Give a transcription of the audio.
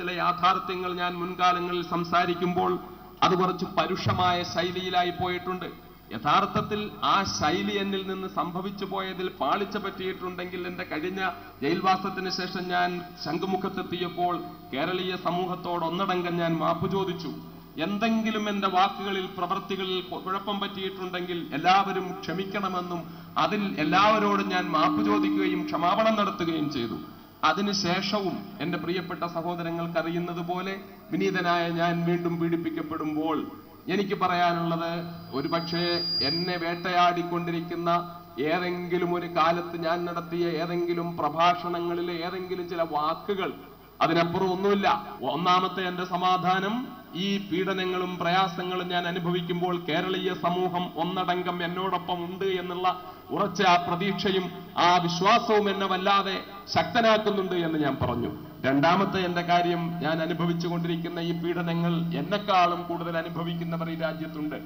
ചില യാഥാർത്ഥ്യങ്ങൾ ഞാൻ മുൻകാലങ്ങളിൽ സംസാരിക്കുമ്പോൾ അത് കുറച്ച് പരുഷമായ ശൈലിയിലായി പോയിട്ടുണ്ട്. യഥാർത്ഥത്തിൽ ആ ശൈലി എന്നിൽ നിന്ന് സംഭവിച്ചു പോയതിൽ പാളിച്ച പറ്റിയിട്ടുണ്ടെങ്കിൽ എന്റെ കഴിഞ്ഞ ജയിൽവാസത്തിന് ശേഷം ഞാൻ ശംഖുമുഖത്തെത്തിയപ്പോൾ കേരളീയ സമൂഹത്തോട് ഒന്നടങ്കം ഞാൻ മാപ്പ് ചോദിച്ചു. എന്തെങ്കിലും എന്റെ വാക്കുകളിൽ പ്രവൃത്തികളിൽ കുഴപ്പം പറ്റിയിട്ടുണ്ടെങ്കിൽ എല്ലാവരും ക്ഷമിക്കണമെന്നും അതിൽ എല്ലാവരോടും ഞാൻ മാപ്പ് ചോദിക്കുകയും ക്ഷമാപണം നടത്തുകയും ചെയ്തു. അതിനുശേഷവും എന്റെ പ്രിയപ്പെട്ട സഹോദരങ്ങൾക്ക് അറിയുന്നത് പോലെ വിനീതനായ ഞാൻ വീണ്ടും പീഡിപ്പിക്കപ്പെടുമ്പോൾ എനിക്ക് പറയാനുള്ളത് ഒരുപക്ഷെ എന്നെ വേട്ടയാടിക്കൊണ്ടിരിക്കുന്ന ഏതെങ്കിലും ഒരു കാലത്ത് ഞാൻ നടത്തിയ ഏതെങ്കിലും പ്രഭാഷണങ്ങളിലെ ഏതെങ്കിലും ചില വാക്കുകൾ അതിനപ്പുറം ഒന്നുമില്ല. ഒന്നാമത്തെ എന്റെ സമാധാനം ഈ പീഡനങ്ങളും പ്രയാസങ്ങളും ഞാൻ അനുഭവിക്കുമ്പോൾ കേരളീയ സമൂഹം ഒന്നടങ്കം എന്നോടൊപ്പം ഉണ്ട് എന്നുള്ള ഉറച്ച ആ പ്രതീക്ഷയും ആ വിശ്വാസവും എന്നെ വല്ലാതെ ശക്തനാക്കുന്നുണ്ട് എന്ന് ഞാൻ പറഞ്ഞു. രണ്ടാമത്തെ എന്റെ കാര്യം ഞാൻ അനുഭവിച്ചുകൊണ്ടിരിക്കുന്ന ഈ പീഡനങ്ങൾ എന്നെക്കാളും കൂടുതൽ അനുഭവിക്കുന്നവർ ഈ രാജ്യത്തുണ്ട്.